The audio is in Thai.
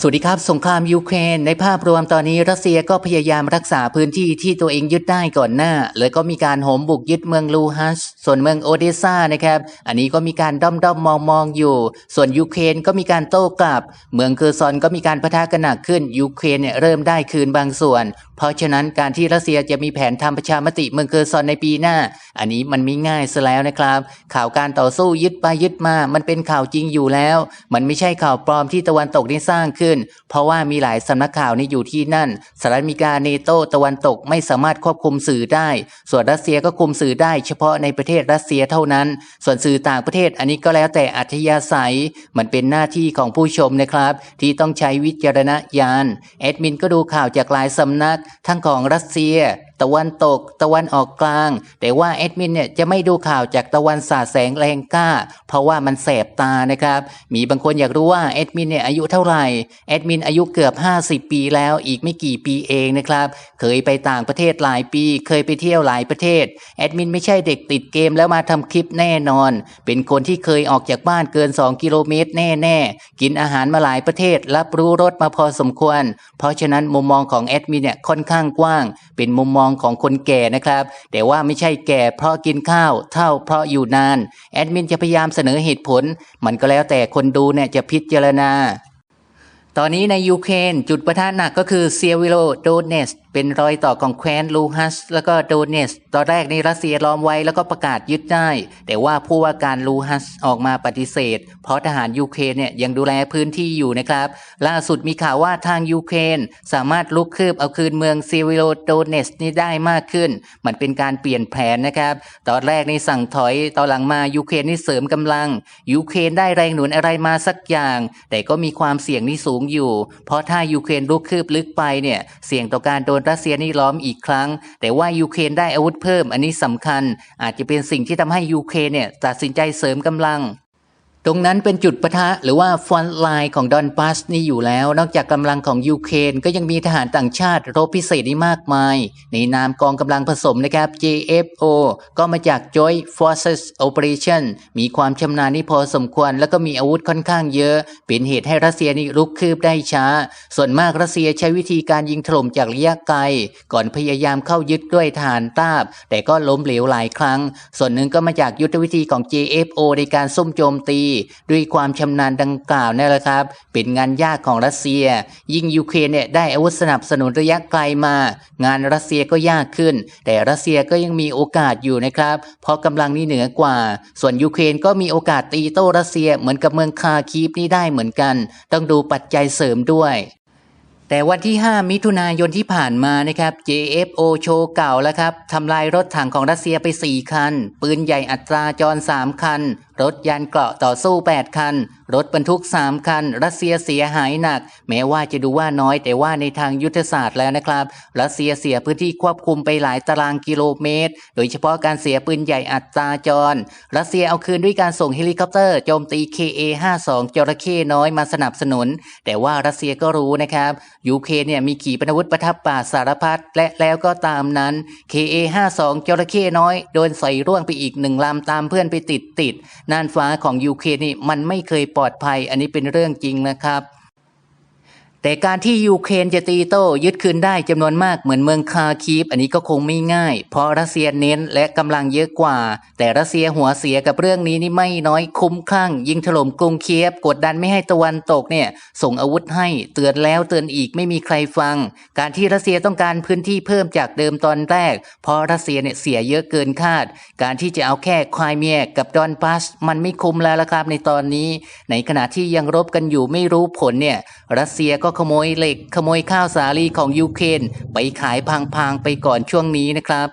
สวัสดีครับ สงครามยูเครนในภาพรวมตอนนี้รัสเซียก็พยายามรักษาพื้นที่ที่ตัวเองยึดได้ก่อนหน้า เลยก็มีการโหมบุกยึดเมืองลูฮัสส่วนเมืองโอเดซานะครับ อันนี้ก็มีการด้อมด้อมมองมองอยู่ ส่วนยูเครนก็มีการโต้กลับ เมืองเคอร์ซอนก็มีการพะทะกันหนักขึ้นยูเครนเนี่ยเริ่มได้คืนบางส่วน เพราะฉะนั้นการที่รัสเซียจะมีแผนทำประชามติเมืองเคอร์ซอนในปีหน้า อันนี้มันไม่ง่ายซะแล้วนะครับ ข่าวการต่อสู้ยึดไปยึดมา มันเป็นข่าวจริงอยู่แล้ว มันไม่ใช่ข่าวปลอมที่ตะวันตกนี่สร้างขึ้น เพราะว่ามีหลายสำนักข่าวนี่อยู่ที่นั่นสหรัฐอเมริกาเนโตตะวันตกไม่สามารถควบคุมสื่อได้ ส่วนรัสเซียก็คุมสื่อได้ เฉพาะในประเทศรัสเซียเท่านั้น ส่วนสื่อต่างประเทศอันนี้ก็แล้วแต่อัธยาศัย มันเป็นหน้าที่ของผู้ชมนะครับ ที่ต้องใช้วิจารณญาณแอดมินก็ดูข่าวจากหลายสำนักทั้งของรัสเซีย ตะวันตก ตะวันออกกลาง แต่ว่าแอดมินเนี่ยจะไม่ดูข่าวจากตะวันสาดแสงแรงกล้า เพราะว่ามันแสบตานะครับ มีบางคนอยากรู้ว่าแอดมินเนี่ยอายุเท่าไหร่แอดมินอายุเกือบ 50 ปีแล้วอีกไม่กี่ปีเองนะครับ เคยไปต่างประเทศหลายปี เคยไปเที่ยวหลายประเทศแอดมินไม่ใช่เด็กติดเกมแล้วมาทำคลิปแน่นอน เป็นคนที่เคยออกจากบ้านเกิน 2 กิโลเมตรแน่ๆ กินอาหารมาหลายประเทศ รับรู้รสมาพอสมควร เพราะฉะนั้นมุมมองของแอดมินเนี่ยค่อนข้างกว้าง เป็นมุมมองของคนแก่นะครับ แต่ว่าไม่ใช่แก่เพราะกินข้าวเท่าเพราะอยู่นาน แอดมินจะพยายามเสนอเหตุผล มันก็แล้วแต่คนดูเนี่ยจะพิจารณา ตอนนี้ในยูเครนจุดประทะหนักก็คือเซียวิโลโดเนส เป็นรอยต่อของแคว้นลูฮัส แล้วก็โดเนส ตอนแรกในรัสเซียล้อมไว้แล้วก็ประกาศยึดได้ แต่ว่าผู้ว่าการลูฮัสออกมาปฏิเสธ เพราะทหารยูเครนเนี่ยยังดูแลพื้นที่อยู่นะครับ ล่าสุดมีข่าวว่าทางยูเครนสามารถลุกคืบเอาคืนเมืองเซีวิโลโดเนสนี่ได้มากขึ้น มันเป็นการเปลี่ยนแผนนะครับ ตอนแรกในสั่งถอย ตอนหลังมายูเครนนี่เสริมกำลัง ยูเครนได้แรงหนุนอะไรมาสักอย่าง แต่ก็มีความเสี่ยงนี่สูงอยู่ เพราะถ้ายูเครนลุกคืบลึกไปเนี่ย เสี่ยงต่อการโดนรัสเซียนี่ล้อมอีกครั้ง แต่ว่ายูเครนได้อาวุธเพิ่ม อันนี้สำคัญ อาจจะเป็นสิ่งที่ทำให้ยูเครนเนี่ยตัดสินใจเสริมกำลัง ตรงนั้นเป็นจุดปะทะหรือว่าฟอนไลน์ของดอนบัสนี่อยู่แล้ว นอกจากกำลังของยูเครนก็ยังมีทหารต่างชาติรบพิเศษนี่มากมาย ในนามกองกำลังผสมนะครับ JFO ก็มาจาก Joint Forces Operation มีความชำนาญนี่พอสมควร แล้วก็มีอาวุธค่อนข้างเยอะ เป็นเหตุให้รัสเซียนี่ลุกคืบได้ช้า ส่วนมากรัสเซียใช้วิธีการยิงถล่มจากระยะไกล ก่อนพยายามเข้ายึดด้วยฐานราบ แต่ก็ล้มเหลวหลายครั้ง ส่วนหนึ่งก็มาจากยุทธวิธีของ JFO ในการซุ่มโจมตีด้วยความชำนาญดังกล่าวนี่แหละครับ เป็นงานยากของรัสเซีย ยิ่งยูเครนเนี่ยได้อาวุธสนับสนุนระยะไกลมา งานรัสเซียก็ยากขึ้น แต่รัสเซียก็ยังมีโอกาสอยู่นะครับ เพราะกำลังนี่เหนือกว่า ส่วนยูเครนก็มีโอกาสตีโต้รัสเซียเหมือนกับเมืองคาคีฟนี่ได้เหมือนกัน ต้องดูปัจจัยเสริมด้วยแต่วันที่ 5 มิถุนายนที่ผ่านมานะครับ JFO โชว์เก่าแล้วครับทำลายรถถังของรัสเซียไป 4 คัน ปืนใหญ่อัตราจร 3 คัน รถยานเกราะต่อสู้ 8 คัน รถบรรทุก 3 คัน รัสเซียเสียหายหนัก แม้ว่าจะดูว่าน้อยแต่ว่าในทางยุทธศาสตร์แล้วนะครับ รัสเซียเสียพื้นที่ควบคุมไปหลายตารางกิโลเมตร โดยเฉพาะการเสียปืนใหญ่อัตราจร รัสเซียเอาคืนด้วยการส่งเฮลิคอปเตอร์โจมตี KA-52 จระเข้น้อยมาสนับสนุน แต่ว่ารัสเซียก็รู้นะครับยูเครนเนี่ยมีขีปนาวุธประทับป่าสารพัดและแล้วก็ตามนั้น KA52 จระเข้น้อยโดนใส่ร่วงไปอีกหนึ่งลำตามเพื่อนไปติดติดน่านฟ้าของยูเครนนี่มันไม่เคยปลอดภัย อันนี้เป็นเรื่องจริงนะครับ แต่การที่ยูเครนจะตีโต้ยึดคืนได้จำนวนมากเหมือนเมืองคาคีฟอันนี้ก็คงไม่ง่าย เพราะรัสเซียเน้นและกำลังเยอะกว่า แต่รัสเซียหัวเสียกับเรื่องนี้นี่ไม่น้อยคุ้มคลั่ง ยิงถล่มกรุงเคียฟกดดันไม่ให้ตะวันตกเนี่ย ส่งอาวุธให้เตือนแล้วเตือนอีกไม่มีใครฟัง การที่รัสเซียต้องการพื้นที่เพิ่มจากเดิมตอนแรก เพราะรัสเซียเนี่ยเสียเยอะเกินคาด การที่จะเอาแค่ควายเมียกับดอนบัสมันไม่คุ้มแล้วละครับในตอนนี้ ในขณะที่ยังรบกันอยู่ไม่รู้ผลเนี่ยรัสเซียก็ขโมยเหล็ก ขโมยข้าวสาลีของยูเครนไปขายพังๆไปก่อนช่วงนี้นะครับ